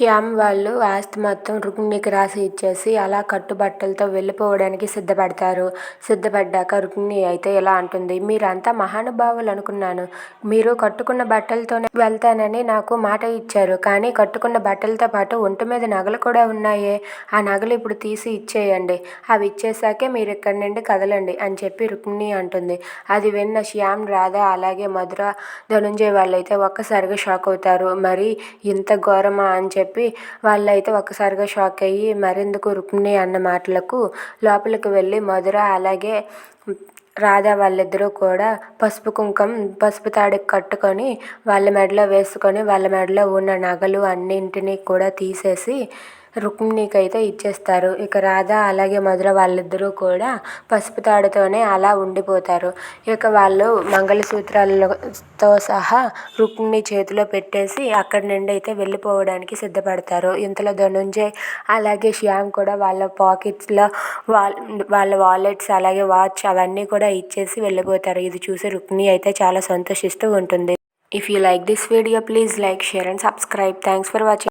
శ్యామ్ వాళ్ళు ఆస్తి మొత్తం రుక్మిణికి రాసి ఇచ్చేసి అలా కట్టుబట్టలతో వెళ్ళిపోవడానికి సిద్ధపడతారు. సిద్ధపడ్డాక రుక్మిణి అయితే ఇలా అంటుంది మీరంతా మహానుభావులు అనుకున్నాను. మీరు కట్టుకున్న బట్టలతోనే వెళ్తానని నాకు మాట ఇచ్చారు. కానీ కట్టుకున్న బట్టలతో పాటు ఒంటి మీద నగలు కూడా ఉన్నాయే. ఆ నగలు ఇప్పుడు తీసి ఇచ్చేయండి. అవి ఇచ్చేసాకే మీరు ఇక్కడి నుండి కదలండి అని చెప్పి రుక్మిణి అంటుంది. అది విన్న శ్యామ్ రాధ అలాగే మధుర ధనుంజయ్ వాళ్ళైతే ఒక్కసారిగా షాక్ అవుతారు. మరి ఇంత ఘోరమా? అని చెప్పి చెప్పి వాళ్ళైతే ఒక్కసారిగా షాక్ అయ్యి మరెందుకు రుక్మిణి అన్న మాటలకు లోపలికి వెళ్ళి మధుర అలాగే రాధ వాళ్ళిద్దరూ కూడా పసుపు కుంకం పసుపు తాడు కట్టుకొని వాళ్ళ మెడలో వేసుకొని వాళ్ళ మెడలో ఉన్న నగలు అన్నింటినీ కూడా తీసేసి రుక్మిణికి అయితే ఇచ్చేస్తారు. ఇక రాధ అలాగే మధుర వాళ్ళిద్దరూ కూడా పసుపు తాడుతోనే అలా ఉండిపోతారు. ఇక వాళ్ళు మంగళసూత్రాలతో సహా రుక్మిణి చేతిలో పెట్టేసి అక్కడి నుండి అయితే వెళ్ళిపోవడానికి సిద్ధపడతారు. ఇంతలో ధనుంజయ్ అలాగే శ్యామ్ కూడా వాళ్ళ పాకెట్స్లో వాళ్ళ వాళ్ళ వాలెట్స్ అలాగే వాచ్ అవన్నీ కూడా ఇచ్చేసి వెళ్ళిపోతారు. ఇది చూసి రుక్మిణి అయితే చాలా సంతోషిస్తూ ఉంటుంది. If you like this video please like share and subscribe thanks for watching